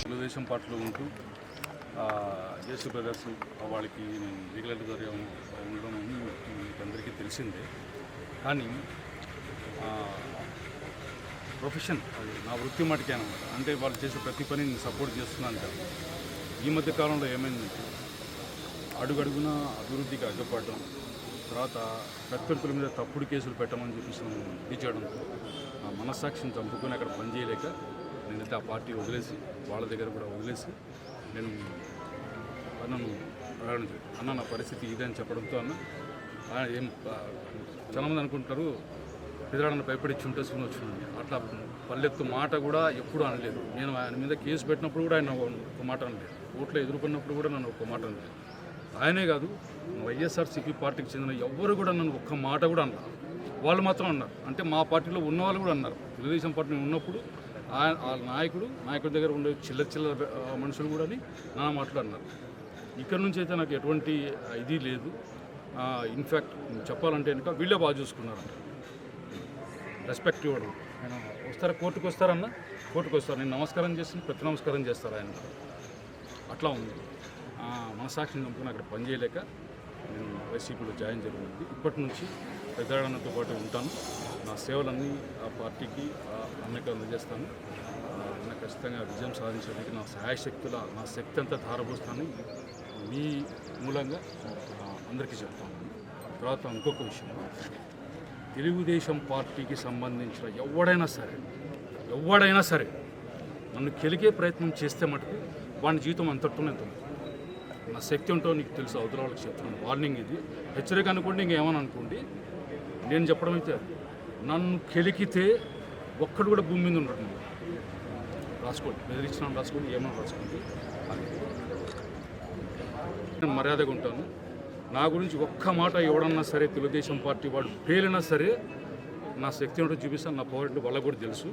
తెలుగుదేశం పార్టీలో ఉంటూ JC brothers వాళ్ళకి నేను రెగ్యులర్గా ఉండడం మీకు అందరికీ తెలిసిందే. కానీ ప్రొఫెషన్ అది నా వృత్తి మటుకే అనమాట అంటే వాళ్ళు చేసే ప్రతి పని నేను సపోర్ట్ చేస్తున్నాను ఈ మధ్య కాలంలో ఏమైందంటే అడుగడుగున అభివృద్ధికి అడ్డుపడడం తర్వాత ప్రత్యర్థుల మీద తప్పుడు కేసులు పెట్టమని చెప్పేసి నన్ను ఇది చేయడంతో ఆ మనస్సాక్షిని చంపుకొని అక్కడ పనిచేయలేక నేనైతే ఆ పార్టీ వదిలేసి వాళ్ళ దగ్గర కూడా వదిలేసి నేను అన్నను ప్రయాణం జరిగింది. అన్న నా పరిస్థితి ఇదే అని చెప్పడంతో అన్న ఏం చాలామంది అనుకుంటారు పెదరాడన్న భయపడిచ్చి ఉంటే సున్న వచ్చింది అట్లా పల్లెత్తు మాట కూడా ఎప్పుడూ అనలేదు. నేను ఆయన మీద కేసు పెట్టినప్పుడు కూడా ఆయన ఒక మాట అనలేదు. ఓట్లో ఎదుర్కొన్నప్పుడు కూడా నన్ను ఒక మాట అనలేదు. ఆయనే కాదు వైఎస్ఆర్సీపీ పార్టీకి చెందిన ఎవ్వరు కూడా నన్ను ఒక్క మాట కూడా అన్నారు వాళ్ళు మాత్రం అన్నారు. అంటే మా పార్టీలో ఉన్న వాళ్ళు కూడా అన్నారు. తెలుగుదేశం పార్టీ ఉన్నప్పుడు ఆయన ఆ నాయకుడు నాయకుడి దగ్గర ఉండే చిల్లర చిల్లర మనుషులు కూడా అని నా మాటలు అన్నారు. ఇక్కడ నుంచి అయితే నాకు ఎటువంటి ఇది లేదు. ఇన్ఫ్యాక్ట్ చెప్పాలంటే కనుక వీళ్ళే బాగా చూసుకున్నారంట. రెస్పెక్ట్ ఇవ్వడం. ఆయన వస్తారా కోర్టుకు వస్తారన్నా కోర్టుకు వస్తారు నేను నమస్కారం చేసి ప్రతి నమస్కారం చేస్తారు ఆయన. అట్లా ఉంది. మనసాక్షిని నమ్ముకుని అక్కడ పనిచేయలేక నేను వైసీపీలో జాయిన్ జరిగింది. ఇప్పటి నుంచి పెద్దవాళ్ళతో పాటు ఉంటాను. నా సేవలన్నీ ఆ పార్టీకి అన్నకి అందజేస్తాను. నాకు ఖచ్చితంగా విజయం సాధించడానికి నా సహాయశక్తుల నా శక్తి అంతా ధారపోస్తాను మీ మూలంగా అందరికీ చెప్తాను తర్వాత ఇంకొక విషయం. తెలుగుదేశం పార్టీకి సంబంధించిన ఎవడైనా సరే ఎవడైనా సరే నన్ను కెలికే ప్రయత్నం చేస్తే మటుకు వాడి జీవితం అంతటితోనే ఎంత నా శక్తి ఉంటో నీకు తెలుసు అవతల వాళ్ళకి చెప్తున్నాను వార్నింగ్ ఇది. హెచ్చరిక అనుకోండి ఇంకేమని అనుకోండి నేను చెప్పడం అయితే నన్ను కెలికితే ఒక్కడు కూడా భూమి మీద ఉండడు నువ్వు. రాసుకోండి. బెదిరించిన రాసుకోండి ఏమన్నా రాసుకోండి. నేను మర్యాదగా ఉంటాను. నా గురించి ఒక్క మాట ఎవడన్నా సరే తెలుగుదేశం పార్టీ వాడు పేలినా సరే నా శక్తి ఏంటో చూపిస్తాను నా పవర్ వాళ్ళకు కూడా తెలుసు.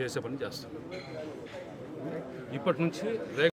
చేసే పని చేస్తాను. ఇప్పటి నుంచి